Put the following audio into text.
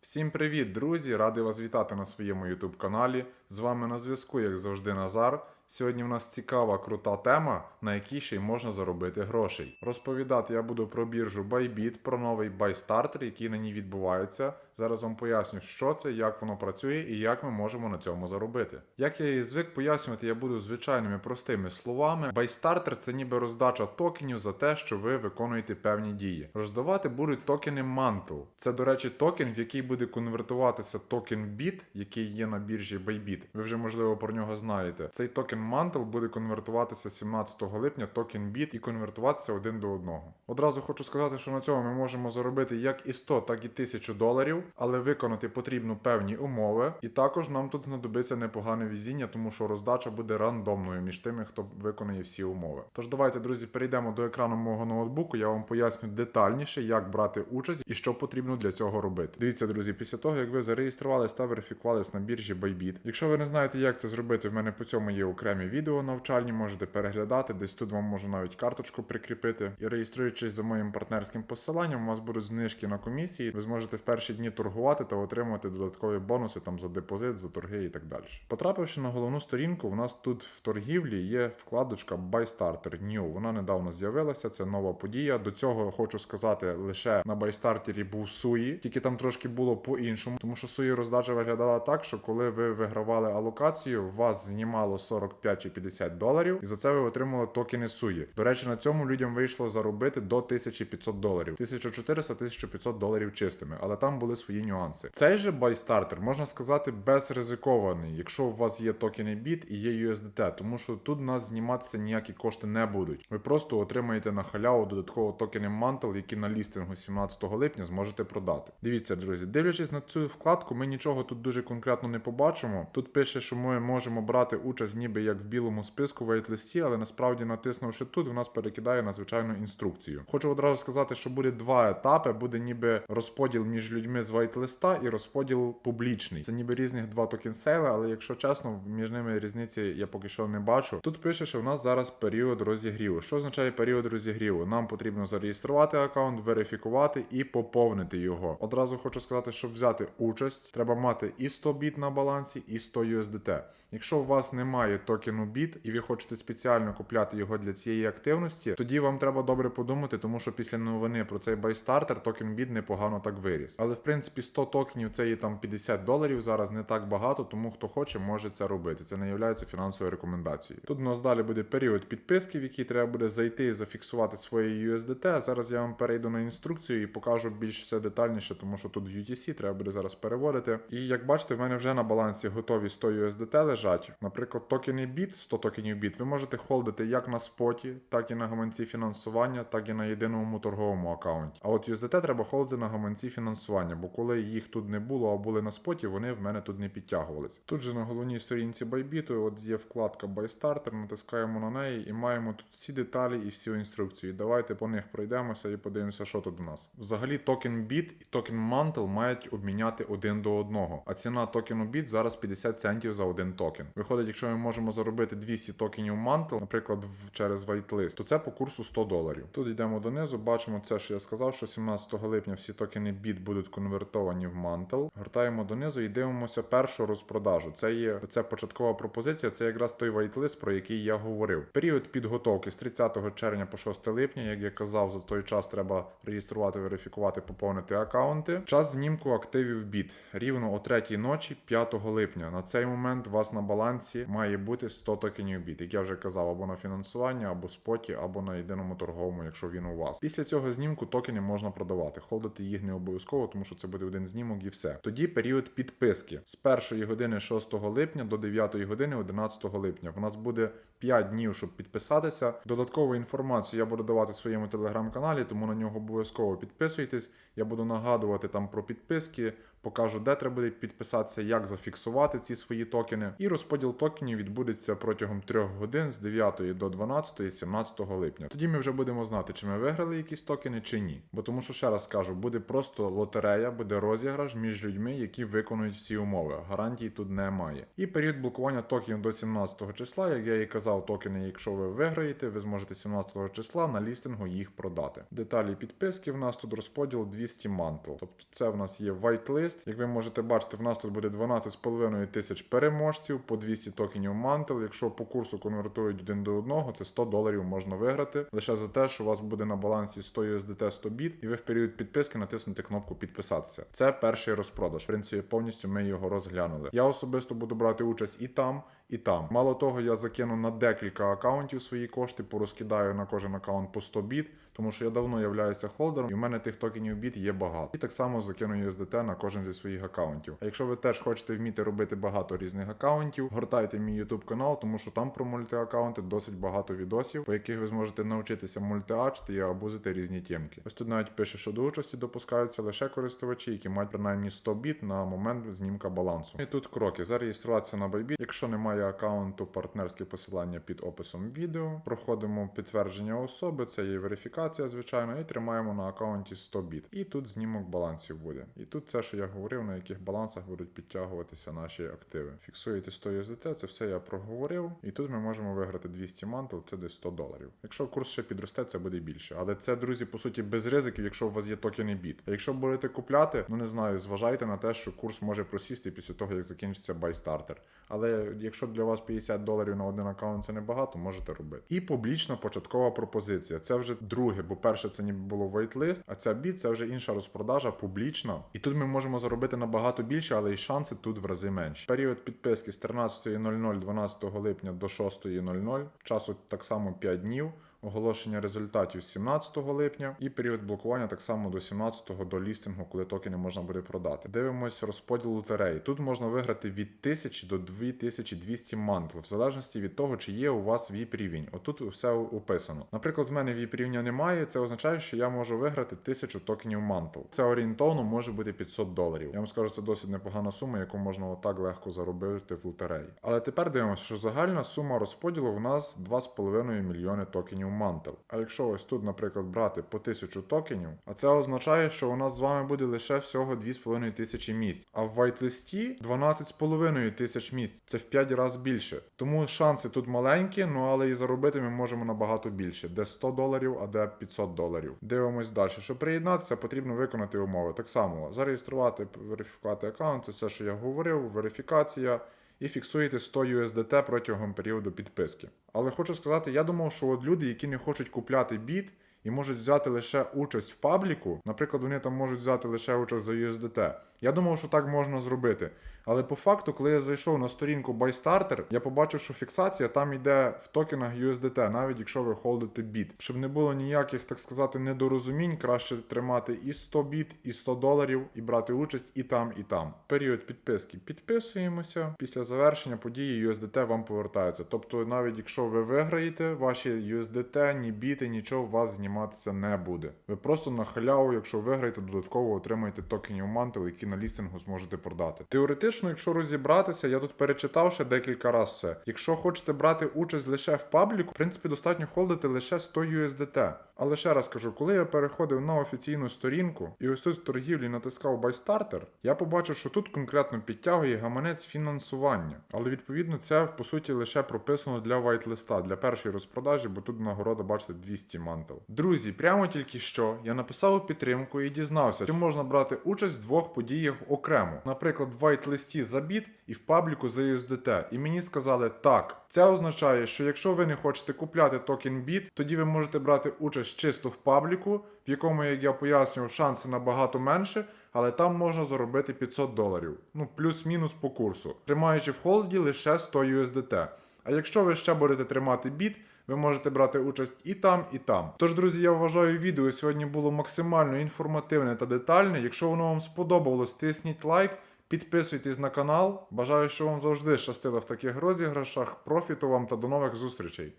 Всім привіт, друзі! Радий вас вітати на своєму YouTube каналі. З вами на зв'язку, як завжди, Назар. Сьогодні в нас цікава, крута тема, на якій ще й можна заробити грошей. Розповідати я буду про біржу Bybit, про новий байстартер, який на ній відбувається. Зараз вам поясню, що це, як воно працює і як ми можемо на цьому заробити. Як я і звик пояснювати, я буду звичайними простими словами. BuyStarter – це ніби роздача токенів за те, що ви виконуєте певні дії. Роздавати будуть токени Mantle. Це, до речі, токен, в який буде конвертуватися токен BIT, який є на біржі Bybit. Ви вже можливо про нього знаєте. Цей токен Mantle буде конвертуватися 17 липня, токен BIT і конвертуватися один до одного. Одразу хочу сказати, що на цьому ми можемо заробити як і 100, так і 1000 доларів, але виконати потрібно певні умови. І також нам тут знадобиться непогане візіння, тому що роздача буде рандомною між тими, хто виконує всі умови. Тож давайте, друзі, перейдемо до екрану мого ноутбуку. Я вам поясню детальніше, як брати участь і що потрібно для цього робити. Дивіться, друзі, після того як ви зареєструвалися та верифікувалися на біржі Bybit. Якщо ви не знаєте, як це зробити, в мене по цьому є окремі відео навчальні, можете переглядати. Десь тут вам можу навіть карточку прикріпити. І реєструючись за моїм партнерським посиланням, у вас будуть знижки на комісії. Ви зможете в перші дні торгувати та отримувати додаткові бонуси там за депозит, за торги і так далі. Потрапивши на головну сторінку, у нас тут в торгівлі є вкладочка Buy Starter New. Вона недавно з'явилася. Це нова подія. До цього хочу сказати, лише на байстартері був суї, тільки там трошки було по-іншому, тому що суї роздача виглядала так, що коли ви вигравали алокацію, вас знімало 45 чи 50 доларів, і за це ви отримали токени суї. До речі, на цьому людям вийшло заробити до 1500 доларів, 1400-1500 доларів чистими, але там були свої нюанси. Цей же байстартер можна сказати безризикований, якщо у вас є токени BIT і є USDT, тому що тут у нас зніматися ніякі кошти не будуть. Ви просто отримаєте на халяву додатково токени Mantle, які на лістингу 17 липня зможете продати. Дивіться, друзі, дивлячись на цю вкладку, ми нічого тут дуже конкретно не побачимо. Тут пише, що ми можемо брати участь ніби як в білому списку вейтлисті, але насправді натиснувши тут, в нас перекидає на звичайну інструкцію. Хочу одразу сказати, що буде два етапи: буде ніби розподіл між людьми з вайтлиста і розподіл публічний. Це ніби різних два токен сейли, але якщо чесно, між ними різниці я поки що не бачу. Тут пише, що в нас зараз період розігріву. Що означає період розігріву? Нам потрібно зареєструвати аккаунт, верифікувати і поповнити його. Одразу хочу сказати, щоб взяти участь, треба мати і 100 біт на балансі, і 100 USDT. Якщо у вас немає токену біт і ви хочете спеціально купляти його для цієї активності, тоді вам треба добре подумати, тому що після новини про цей байстартер токен біт непогано так виріс. Але в принципі 100 токенів це є там 50 доларів зараз не так багато, тому хто хоче, може це робити. Це не є фінансовою рекомендацією. Тут у нас далі буде період підписки, в який треба буде зайти і зафіксувати своє USDT. А зараз я вам перейду на інструкцію і покажу більш все детальніше, тому що тут в UTC треба буде зараз переводити. І як бачите, в мене вже на балансі готові 100 USDT лежать. Наприклад, токени BIT, 100 токенів BIT, ви можете холдити як на споті, так і на гаманці фінансування, так і на єдиному торговому аккаунті. А от USDT треба холдити на гаманці фінансування, бо коли їх тут не було, а були на споті, вони в мене тут не підтягувалися. Тут же на головній сторінці Bybit от є вкладка BuyStarter, натискаємо на неї і маємо тут всі деталі і всю інструкцію. Давайте по них пройдемося і подивимося, що тут у нас. Взагалі токен BIT і токен Mantle мають обміняти один до одного. А ціна токену BIT зараз 50 центів за один токен. Виходить, якщо ми можемо заробити 200 токенів Mantle, наприклад, через whitelist, то це по курсу 100 доларів. Тут йдемо донизу, бачимо це, що я сказав, що 17 липня всі токени BIT будуть конвертовані в Mantle. Гортаємо донизу і дивимося першу розпродажу. Це є це початкова пропозиція, це якраз той whitelist, про який я говорив. Період підготовки з 30 червня по 6 липня, як я казав, за той час треба реєструвати, верифікувати, поповнити аккаунти. Час знімку активів BIT рівно о 3 ночі 5 липня. На цей момент у вас на балансі має бути 100 токенів BIT, як я вже казав, або на фінансування, або споті, або на єдиному торговому, якщо він у вас. Після цього знімку токени можна продавати. Холдити їх не обов'язково, тому що це буде один знімок і все. Тоді період підписки з 1 години 6 липня до 9 години 11 липня. У нас буде 5 днів, щоб підписатися. Додаткову інформацію я буду давати в своєму телеграм-каналі, тому на нього обов'язково підписуйтесь. Я буду нагадувати там про підписки, покажу, де треба буде підписатися, як зафіксувати ці свої токени. І розподіл токенів відбудеться протягом 3 годин з 9 до 12 17 липня. Тоді ми вже будемо знати, чи ми виграли якісь токени чи ні. Бо тому, що ще раз кажу, буде просто лотерея, буде розіграш між людьми, які виконують всі умови. Гарантій тут немає. І період блокування токенів до 17 числа, як я і казав, токени, якщо ви виграєте, ви зможете 17 числа на лістингу їх продати. Деталі підписки в нас тут розподіл 200 мантл. Тобто це в нас є whitelist. Як ви можете бачити, в нас тут буде 12,5 тисяч переможців по 200 токенів мантл. Якщо по курсу конвертують один до одного, це 100 доларів можна виграти лише за те, що у вас буде на балансі 100 USDT 100 біт, і ви в період підписки натиснете кнопку підписатися. Це перший розпродаж. В принципі, повністю ми його розглянули. Я особисто буду брати участь і там, і там. Мало того, я закину на декілька акаунтів свої кошти, порозкидаю на кожен акаунт по 100 біт, тому що я давно являюся холдером, і в мене тих токенів біт є багато. І так само закину USDT на кожен зі своїх акаунтів. А якщо ви теж хочете вміти робити багато різних акаунтів, гортайте мій YouTube канал, тому що там про мультиакаунти досить багато відосів, по яких ви зможете навчитися мультиачити і абузити різні тємки. Ось тут навіть пише, що до участі допускаються лише користувачі, які мають принаймні 100 біт на момент знімка балансу. І тут кроки: зареєструватися на Bybit. Якщо немає акаунту, партнерське посилання під описом відео. Проходимо підтвердження особи, це є верифікація, звичайно, і тримаємо на акаунті 100 біт. І тут знімок балансів буде. І тут це, що я говорив, на яких балансах будуть підтягуватися наші активи. Фіксуєте 100 USDT, це все я проговорив. І тут ми можемо виграти 200 мантл, це десь 100 доларів. Якщо курс ще підросте, це буде більше. Але це, друзі, по суті, без ризиків, якщо у вас є токени біт. А якщо будете купляти, ну не знаю, зважайте на те, що курс може просісти після того, як закінчиться байстартер. Але якщо для вас 50 доларів на один аккаунт це небагато, можете робити. І публічна початкова пропозиція. Це вже друге, бо перше це ніби було вейтлист, а ця бі це вже інша розпродажа, публічна. І тут ми можемо заробити набагато більше, але і шанси тут в рази менші. Період підписки з 13.00 12 липня до 6.00, часу так само 5 днів. Оголошення результатів з 17 липня і період блокування так само до 17 до лістингу, коли токени можна буде продати. Дивимось розподіл лотереї. Тут можна виграти від 1000 до 2200 мантл, в залежності від того, чи є у вас VIP рівень. Отут все описано. Наприклад, в мене VIP рівня немає. Це означає, що я можу виграти 1000 токенів мантл. Це орієнтовно може бути 500 доларів. Я вам скажу, це досить непогана сума, яку можна отак легко заробити в лотереї. Але тепер дивимося, що загальна сума розподілу в нас 2,5 мільйони токенів мантел. А якщо ось тут, наприклад, брати по 1000 токенів, а це означає, що у нас з вами буде лише всього 2,5 тисячі місць. А в вайтлисті 12,5 тисяч місць. Це в 5 разів більше. Тому шанси тут маленькі, ну але і заробити ми можемо набагато більше. Де 100 доларів, а де 500 доларів. Дивимось далі. Щоб приєднатися, потрібно виконати умови. Так само зареєструвати, верифікувати аккаунт, це все, що я говорив, верифікація. І фіксуєте 100 USDT протягом періоду підписки. Але хочу сказати, я думав, що от люди, які не хочуть купляти біт і можуть взяти лише участь в пабліку, наприклад, вони там можуть взяти лише участь за USDT. Я думав, що так можна зробити. Але по факту, коли я зайшов на сторінку BuyStarter, я побачив, що фіксація там йде в токенах USDT, навіть якщо ви холдите біт. Щоб не було ніяких, так сказати, недорозумінь, краще тримати і 100 біт, і 100 доларів, і брати участь і там, і там. Період підписки підписуємося. Після завершення події USDT вам повертається. Тобто, навіть якщо ви виграєте, ваші USDT, ні біти, нічого вас зніматися не буде. Ви просто на халяву, якщо виграєте, додатково отримаєте токенів мантел, які на лістингу зможете продати. Теоретично, якщо розібратися, я тут перечитав ще декілька разів все. Якщо хочете брати участь лише в пабліку, в принципі, достатньо холдити лише 100 USDT. Але ще раз кажу, коли я переходив на офіційну сторінку і ось тут в торгівлі натискав BuyStarter, я побачив, що тут конкретно підтягує гаманець фінансування. Але відповідно це по суті лише прописано для вайтлиста, для першої розпродажі, бо тут нагорода, бачите, 200 мантел. Друзі, прямо тільки що я написав підтримку і дізнався, чи можна брати участь в двох подіях окремо. Наприклад, в вайтлисті за біт і в пабліку за USDT. І мені сказали так. Це означає, що якщо ви не хочете купляти токен біт, тоді ви можете брати участь чисто в пабліку, в якому, як я пояснював, шанси набагато менше, але там можна заробити 500 доларів. Ну, плюс-мінус по курсу, тримаючи в холді лише 100 USDT. А якщо ви ще будете тримати біт, ви можете брати участь і там, і там. Тож, друзі, я вважаю, відео сьогодні було максимально інформативне та детальне. Якщо воно вам сподобалось, тисніть лайк. Підписуйтесь на канал. Бажаю, що вам завжди щастило в таких розіграшах. Профіту вам та до нових зустрічей!